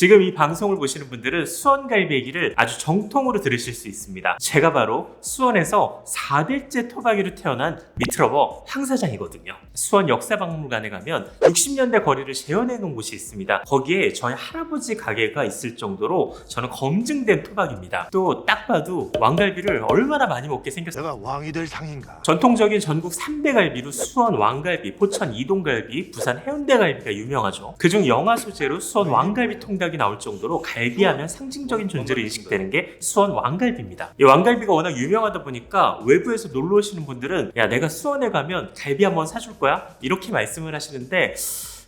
지금 이 방송을 보시는 분들은 수원갈비 얘기를 아주 정통으로 들으실 수 있습니다. 제가 바로 수원에서 4대째 토박이로 태어난 미트러버 황 사장이거든요. 수원 역사박물관에 가면 60년대 거리를 재현해 놓은 곳이 있습니다. 거기에 저희 할아버지 가게가 있을 정도로 저는 검증된 토박입니다. 또 딱 봐도 왕갈비를 얼마나 많이 먹게 생겼어요. 내가 왕이 될 상인가? 전통적인 전국 3대 갈비로 수원 왕갈비, 포천 이동갈비, 부산 해운대갈비가 유명하죠. 그중 영화 소재로 수원 왕갈비 통닭 이 나올 정도로 갈비하면 상징적인 존재로 인식되는 게 수원 왕갈비입니다. 이 왕갈비가 워낙 유명하다 보니까 외부에서 놀러 오시는 분들은 야 내가 수원에 가면 갈비 한번 사줄 거야? 이렇게 말씀을 하시는데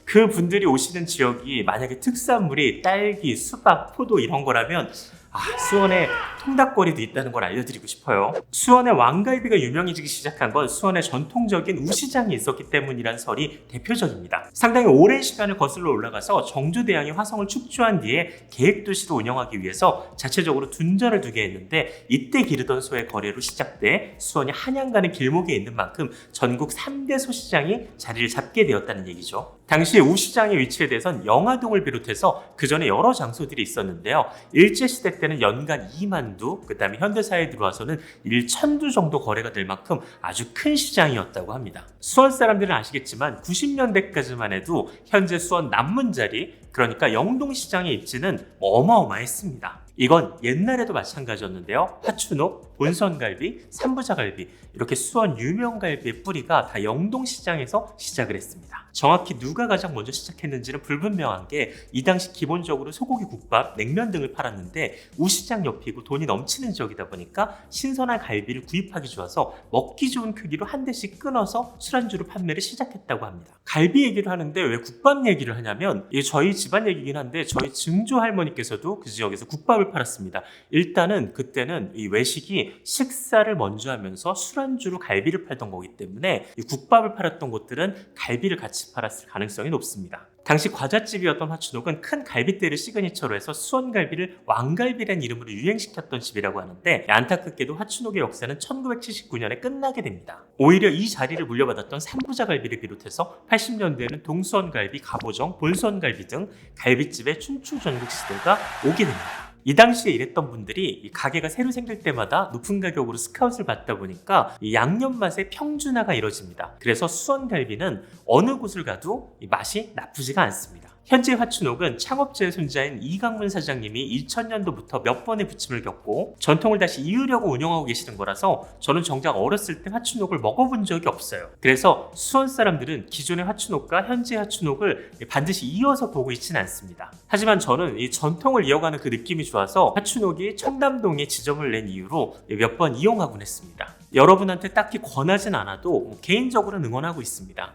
그 분들이 오시는 지역이 만약에 특산물이 딸기, 수박, 포도 이런 거라면 아, 수원에 통닭거리도 있다는 걸 알려드리고 싶어요. 수원의 왕갈비가 유명해지기 시작한 건 수원의 전통적인 우시장이 있었기 때문이란 설이 대표적입니다. 상당히 오랜 시간을 거슬러 올라가서 정주대왕이 화성을 축조한 뒤에 계획도시로 운영하기 위해서 자체적으로 둔전을 두게 했는데 이때 기르던 소의 거래로 시작돼 수원이 한양 가는 길목에 있는 만큼 전국 3대 소시장이 자리를 잡게 되었다는 얘기죠. 당시 우시장의 위치에 대해선 영화동을 비롯해서 그 전에 여러 장소들이 있었는데요. 일제시대 때는 연간 2만 두, 그 다음에 현대사에 들어와서는 1천 두 정도 거래가 될 만큼 아주 큰 시장이었다고 합니다. 수원 사람들은 아시겠지만 90년대까지만 해도 현재 수원 남문자리, 그러니까 영동시장의 입지는 어마어마했습니다. 이건 옛날에도 마찬가지였는데요. 하춘옥, 본선갈비, 삼부자갈비 이렇게 수원 유명 갈비의 뿌리가 다 영동시장에서 시작을 했습니다. 정확히 누가 가장 먼저 시작했는지는 불분명한 게 이 당시 기본적으로 소고기 국밥, 냉면 등을 팔았는데 우시장 옆이고 돈이 넘치는 지역이다 보니까 신선한 갈비를 구입하기 좋아서 먹기 좋은 크기로 한 대씩 끊어서 술안주로 판매를 시작했다고 합니다. 갈비 얘기를 하는데 왜 국밥 얘기를 하냐면 이게 저희 집안 얘기긴 한데 저희 증조 할머니께서도 그 지역에서 국밥을 팔았습니다. 일단은 그때는 이 외식이 식사를 먼저 하면서 술안주로 갈비를 팔던 거기 때문에 이 국밥을 팔았던 곳들은 갈비를 같이 팔았을 가능성이 높습니다. 당시 과자집이었던 화춘옥은 큰 갈비대를 시그니처로 해서 수원갈비를 왕갈비라는 이름으로 유행시켰던 집이라고 하는데 안타깝게도 화춘옥의 역사는 1979년에 끝나게 됩니다. 오히려 이 자리를 물려받았던 삼부자갈비를 비롯해서 80년대에는 동수원갈비, 갑오정, 본수원갈비 등 갈비집의 춘추 전국 시대가 오게 됩니다. 이 당시에 일했던 분들이 이 가게가 새로 생길 때마다 높은 가격으로 스카웃을 받다 보니까 이 양념 맛의 평준화가 이루어집니다. 그래서 수원갈비는 어느 곳을 가도 이 맛이 나쁘지가 않습니다. 현재 화춘옥은 창업자의 손자인 이강문 사장님이 2000년도부터 몇 번의 부침을 겪고 전통을 다시 이으려고 운영하고 계시는 거라서 저는 정작 어렸을 때 화춘옥을 먹어본 적이 없어요. 그래서 수원 사람들은 기존의 화춘옥과 현재 화춘옥을 반드시 이어서 보고 있지는 않습니다. 하지만 저는 이 전통을 이어가는 그 느낌이 좋아서 화춘옥이 청담동에 지점을 낸 이후로 몇 번 이용하곤 했습니다. 여러분한테 딱히 권하진 않아도 개인적으로는 응원하고 있습니다.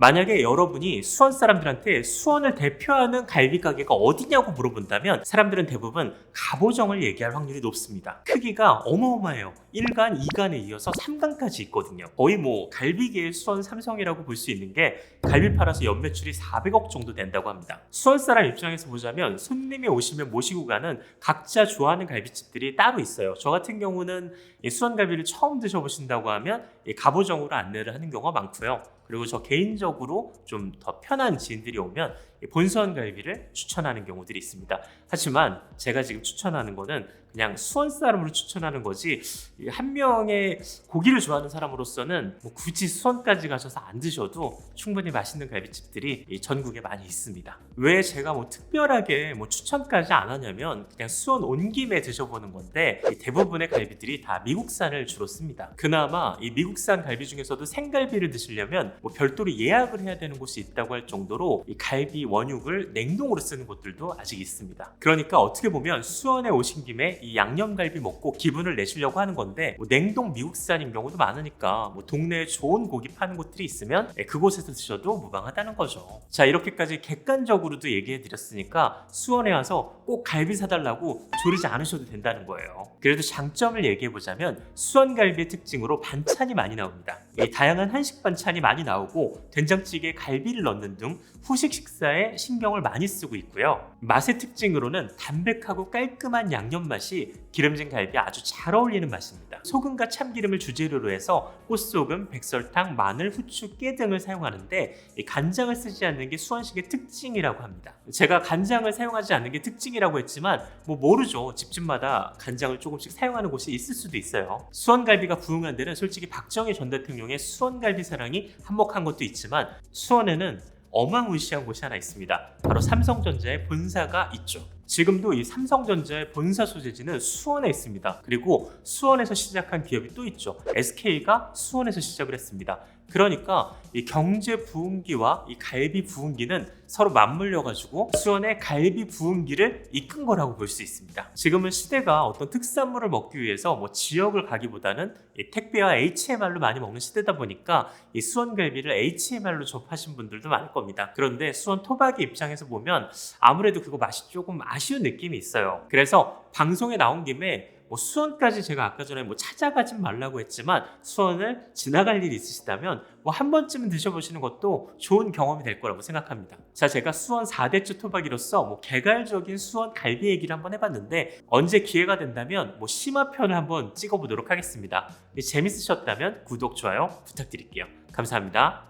만약에 여러분이 수원 사람들한테 수원을 대표하는 갈비 가게가 어디냐고 물어본다면 사람들은 대부분 갑오정을 얘기할 확률이 높습니다. 크기가 어마어마해요. 1간, 2간에 이어서 3간까지 있거든요. 거의 뭐 갈비계의 수원 삼성이라고 볼 수 있는 게 갈비 팔아서 연매출이 400억 정도 된다고 합니다. 수원 사람 입장에서 보자면 손님이 오시면 모시고 가는 각자 좋아하는 갈비집들이 따로 있어요. 저 같은 경우는 이 수원 갈비를 처음 드셔보신다고 하면 이 갑오정으로 안내를 하는 경우가 많고요. 그리고 저 개인적으로 좀 더 편한 지인들이 오면 이 본선 갈비를 추천하는 경우들이 있습니다. 하지만 제가 지금 추천하는 거는 그냥 수원 사람으로 추천하는 거지 이한 명의 고기를 좋아하는 사람으로서는 뭐 굳이 수원까지 가셔서 안 드셔도 충분히 맛있는 갈비집들이 이 전국에 많이 있습니다. 왜 제가 뭐 특별하게 뭐 추천까지 안 하냐면 그냥 수원 온 김에 드셔보는 건데 이 대부분의 갈비들이 다 미국산을 주로 씁니다. 그나마 이 미국산 갈비 중에서도 생갈비를 드시려면 뭐 별도로 예약을 해야 되는 곳이 있다고 할 정도로 이 갈비 원육을 냉동으로 쓰는 곳들도 아직 있습니다. 그러니까 어떻게 보면 수원에 오신 김에 이 양념갈비 먹고 기분을 내시려고 하는 건데 뭐 냉동 미국산인 경우도 많으니까 뭐 동네에 좋은 고기 파는 곳들이 있으면 예, 그곳에서 드셔도 무방하다는 거죠. 자 이렇게까지 객관적으로도 얘기해 드렸으니까 수원에 와서 꼭 갈비 사달라고 조르지 않으셔도 된다는 거예요. 그래도 장점을 얘기해 보자면 수원갈비의 특징으로 반찬이 많이 나옵니다. 이 다양한 한식 반찬이 많이 나오고 된장찌개에 갈비를 넣는 등 후식 식사에 분야에 신경을 많이 쓰고 있고요. 맛의 특징으로는 담백하고 깔끔한 양념 맛이 기름진 갈비에 아주 잘 어울리는 맛입니다. 소금과 참기름을 주재료로 해서 꽃소금, 백설탕, 마늘, 후추, 깨 등을 사용하는데 이 간장을 쓰지 않는 게 수원식의 특징이라고 합니다. 제가 간장을 사용하지 않는 게 특징이라고 했지만 뭐 모르죠. 집집마다 간장을 조금씩 사용하는 곳이 있을 수도 있어요. 수원갈비가 부흥한 데는 솔직히 박정희 전 대통령의 수원갈비 사랑이 한몫한 것도 있지만 수원에는 어마무시한 곳이 하나 있습니다. 바로 삼성전자의 본사가 있죠. 지금도 이 삼성전자의 본사 소재지는 수원에 있습니다. 그리고 수원에서 시작한 기업이 또 있죠. SK가 수원에서 시작을 했습니다. 그러니까 이 경제 부흥기와 이 갈비 부흥기는 서로 맞물려 가지고 수원의 갈비 부흥기를 이끈 거라고 볼 수 있습니다. 지금은 시대가 어떤 특산물을 먹기 위해서 뭐 지역을 가기보다는 이 택배와 HMR로 많이 먹는 시대다 보니까 이 수원 갈비를 HMR로 접하신 분들도 많을 겁니다. 그런데 수원 토박이 입장에서 보면 아무래도 그거 맛이 조금 아쉬운 느낌이 있어요. 그래서 방송에 나온 김에 뭐 수원까지 제가 아까 전에 뭐 찾아가진 말라고 했지만 수원을 지나갈 일이 있으시다면 뭐 한 번쯤은 드셔보시는 것도 좋은 경험이 될 거라고 생각합니다. 자, 제가 수원 4대째 토박이로서 뭐 개괄적인 수원 갈비 얘기를 한번 해봤는데 언제 기회가 된다면 뭐 심화편을 한번 찍어보도록 하겠습니다. 재밌으셨다면 구독, 좋아요 부탁드릴게요. 감사합니다.